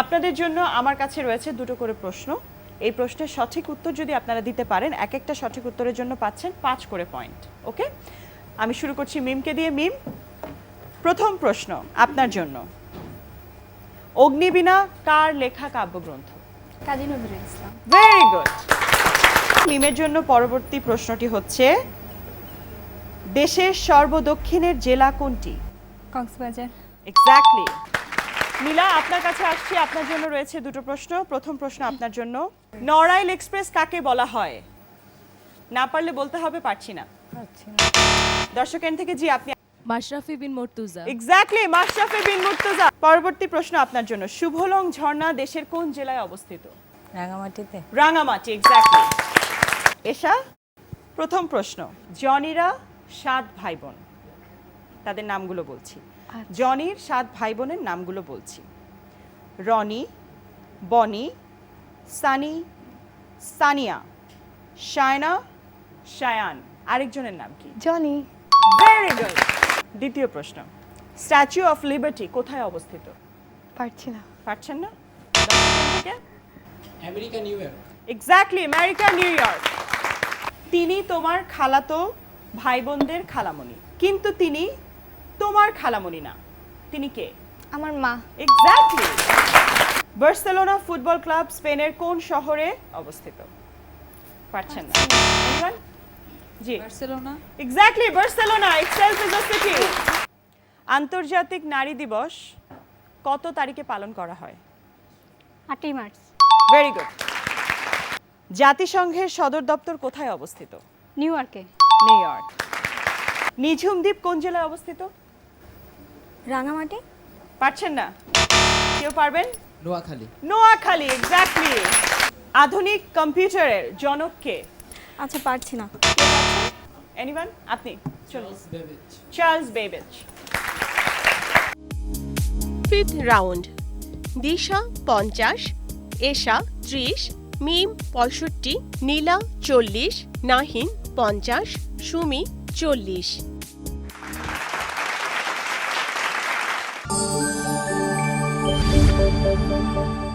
আপনাদের জন্য আমার কাছে রয়েছে দুটো করে প্রশ্ন। এই প্রশ্নের সঠিক উত্তর যদি আপনারা দিতে পারেন এক একটা সঠিক উত্তরের জন্য পাচ্ছেন পাঁচ করে পয়েন্ট ওকে? আমি শুরু করছি মিমকে দিয়ে। মিম প্রথম প্রশ্ন আপনার জন্য। অগ্নিবীণা কার লেখা কাব্যগ্রন্থ? কাজী নজরুল ইসলাম। ভেরি গুড মিমের জন্য পরবর্তী প্রশ্নটি হচ্ছে দেশের সর্বদক্ষিণের জেলা কোনটি? কক্সবাজার। এক্স্যাক্টলি নীলা আপনার কাছে আসছি। আপনার জন্য রয়েছে দুটো প্রশ্ন। প্রথম প্রশ্ন আপনার জন্য। নড়াইল এক্সপ্রেস কাকে বলা হয়? না পারলে বলতে হবে পারছি না। দর্শক এন থেকে জি আপনি মাশরাফি বিন মর্তুজা। এক্স্যাক্টলি মাশরাফি বিন মুর্তজা। পরবর্তী প্রশ্ন আপনার জন্য। শুভলং ঝর্ণা দেশের কোন জেলায় অবস্থিত? রাঙামাটিতে। রাঙামাটি এক্স্যাক্টলি এশা প্রথম প্রশ্ন। জনিরা সাত ভাই বোন তাদের নামগুলো বলছি। জনির সাত ভাই বোনের নামগুলো বলছি। রনি বনি সানি সানিয়া শায়না শায়ান। আরেকজনের নাম কি? জনি। ভেরি গুড দ্বিতীয় প্রশ্ন। স্ট্যাচু অফ লিবার্টি কোথায় অবস্থিত? পারছি না। পারছেন না? America New York exactly America New York তিনি তোমার খালাতো ভাই বোনদের খালামণি। কিন্তু তিনি তোমার খালামণি না। তিনি কে? আমার মা। এক্স্যাক্টলি বার্সেলোনা ফুটবল ক্লাব স্পেনের কোন শহরে অবস্থিত? পারছেন না। জি। Barcelona? Exactly Barcelona itself is a city আন্তর্জাতিক নারী দিবস কত তারিখে পালন করা হয়? আটই মার্চ। ভেরি গুড জাতিসংঘের সদর দপ্তর কোথায় অবস্থিত? নিউ ইয়র্কে। New York. নিঝুম দ্বীপ কোন জেলায় অবস্থিত? রাঙামাটি? পারছেন না? কেউ পারবেন? নোয়াখালী। নোয়াখালী এক্স্যাক্টলি আধুনিক কম্পিউটারের জনক কে? আচ্ছা পারছি না। এনিওয়ান আপনি। চলুন। Charles Babbage Charles Babbage fifth round Disha পঞ্চাশ এশা ত্রিশ মিম পঁয়ষট্টি নীলা চল্লিশ নাহিন পঞ্চাশ সুমি চল্লিশ। Thank you.